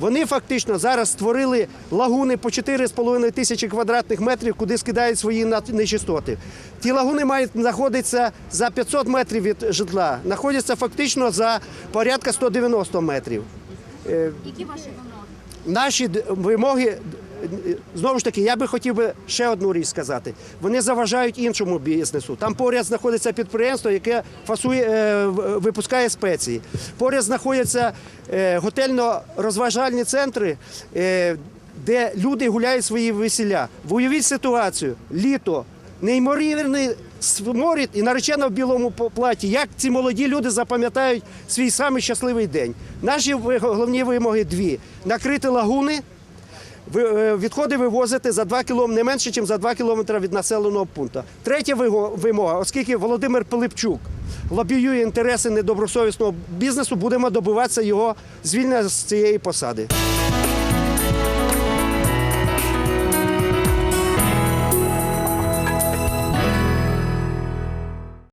Вони фактично зараз створили лагуни по 4,5 тисячі квадратних метрів, куди скидають свої нечистоти. Ті лагуни мають знаходитися за 500 метрів від житла, знаходяться фактично за порядка 190 метрів. Які ваші вимоги? Наші вимоги, знову ж таки, я би хотів би ще одну річ сказати. Вони заважають іншому бізнесу. Там поряд знаходиться підприємство, яке фасує, е, випускає спеції. Поряд знаходяться е, готельно-розважальні центри. е, Де люди гуляють свої весілля. Ви Уявіть ситуацію, літо, неймовірний сморід і наречена в білому платі. Як ці молоді люди запам'ятають свій самий щасливий день? Наші головні вимоги дві: накрити лагуни, відходи вивозити за 2 кілометри, не менше, ніж за 2 кілометри від населеного пункту. Третя вимога, оскільки Володимир Пилипчук лобіює інтереси недобросовісного бізнесу, будемо добиватися його звільнення з цієї посади.